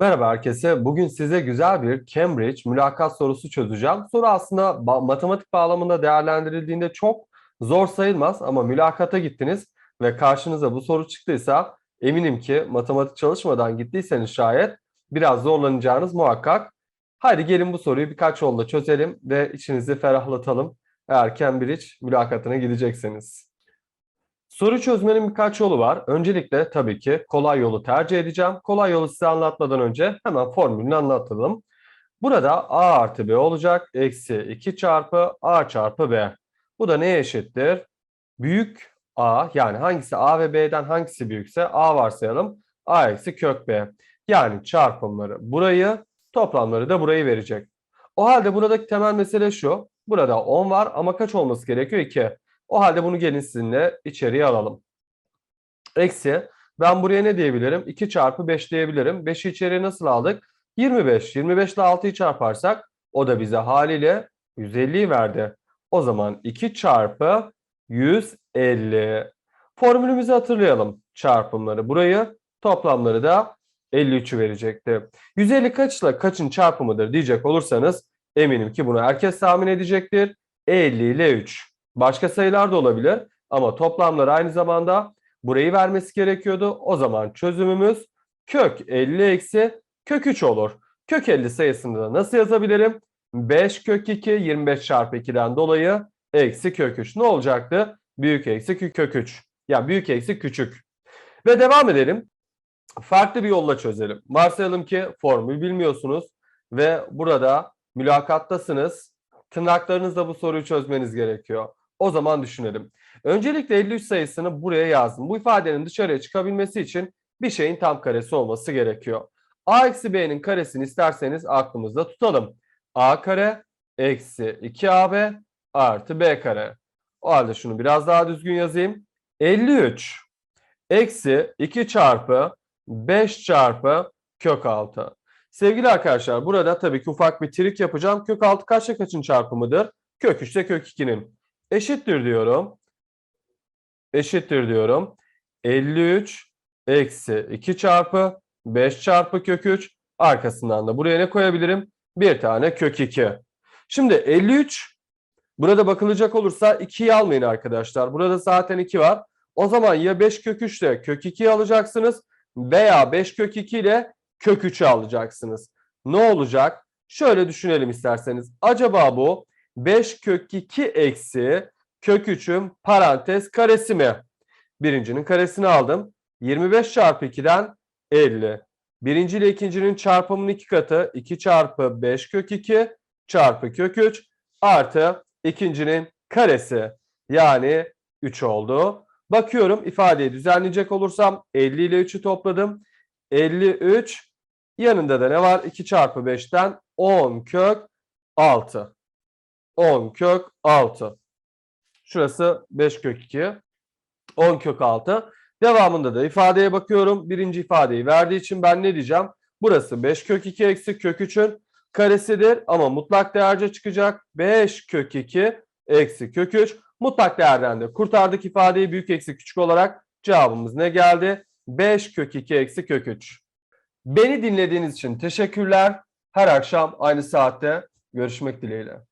Merhaba herkese. Bugün size güzel bir Cambridge mülakat sorusu çözeceğim. Soru aslında ba- matematik bağlamında değerlendirildiğinde çok zor sayılmaz ama mülakata gittiniz ve karşınıza bu soru çıktıysa eminim ki matematik çalışmadan gittiyseniz şayet biraz zorlanacağınız muhakkak. Haydi gelin bu soruyu birkaç yolla çözelim ve içinizi ferahlatalım eğer Cambridge mülakatına gidecekseniz. Soru çözmenin birkaç yolu var. Öncelikle tabii ki kolay yolu tercih edeceğim. Kolay yolu size anlatmadan önce hemen formülünü anlatalım. Burada a artı b olacak. Eksi 2 çarpı a çarpı b. Bu da neye eşittir? Büyük a yani hangisi a ve b'den hangisi büyükse a varsayalım. a eksi kök b. Yani çarpımları burayı toplamları da burayı verecek. O halde buradaki temel mesele şu. Burada 10 var ama kaç olması gerekiyor? 2. O halde bunu gelin sizinle içeriye alalım. Eksi ben buraya ne diyebilirim? 2 çarpı 5 diyebilirim. 5'i içeriye nasıl aldık? 25. 25 ile 6'yı çarparsak o da bize haliyle 150'yi verdi. O zaman 2 çarpı 150. Formülümüzü hatırlayalım. Çarpımları burayı, toplamları da 53'ü verecekti. 150 kaçla kaçın çarpımıdır diyecek olursanız eminim ki bunu herkes tahmin edecektir. 50 ile 3. Başka sayılar da olabilir ama toplamları aynı zamanda burayı vermesi gerekiyordu. O zaman çözümümüz kök 50 eksi kök 3 olur. Kök 50 sayısını da nasıl yazabilirim? 5 kök 2 25 çarpı 2'den dolayı eksi kök 3. Ne olacaktı? Büyük eksi kök 3. Yani büyük eksi küçük. Ve devam edelim. Farklı bir yolla çözelim. Varsayalım ki formül bilmiyorsunuz ve burada mülakattasınız. Tırnaklarınızla bu soruyu çözmeniz gerekiyor. O zaman düşünelim. Öncelikle 53 sayısını buraya yazdım. Bu ifadenin dışarıya çıkabilmesi için bir şeyin tam karesi olması gerekiyor. A eksi B'nin karesini isterseniz aklımızda tutalım. A kare eksi 2AB artı B kare. O halde şunu biraz daha düzgün yazayım. 53 eksi 2 çarpı 5 çarpı kök 6. Sevgili arkadaşlar burada tabii ki ufak bir trik yapacağım. Kök 6 kaçla kaçın çarpımıdır? Kök 3 ile kök 2'nin. Eşittir diyorum. Eşittir diyorum. 53 eksi 2 çarpı 5 çarpı kök 3. Arkasından da buraya ne koyabilirim? Bir tane kök 2. Şimdi 53 burada bakılacak olursa 2'yi almayın arkadaşlar. Burada zaten 2 var. O zaman ya 5 kök 3 ile kök 2'yi alacaksınız veya 5 kök 2 ile kök 3'ü alacaksınız. Ne olacak? Şöyle düşünelim isterseniz. Acaba bu 5 kök 2 eksi kök 3'ün parantez karesi mi? Birincinin karesini aldım. 25 çarpı 2'den 50. Birinci ile ikincinin çarpımının iki katı 2 çarpı 5 kök 2 çarpı kök 3 artı ikincinin karesi yani 3 oldu. Bakıyorum ifadeyi düzenleyecek olursam 50 ile 3'ü topladım. 53 yanında da ne var? 2 çarpı 5'ten 10 kök 6. 10 kök 6. Şurası 5 kök 2. 10 kök 6. Devamında da ifadeye bakıyorum. Birinci ifadeyi verdiği için ben ne diyeceğim? Burası 5 kök 2 eksi kök 3'ün karesidir ama mutlak değerce çıkacak. 5 kök 2 eksi kök 3. Mutlak değerden de kurtardık ifadeyi büyük eksi küçük olarak. Cevabımız ne geldi? 5 kök 2 eksi kök 3. Beni dinlediğiniz için teşekkürler. Her akşam aynı saatte görüşmek dileğiyle.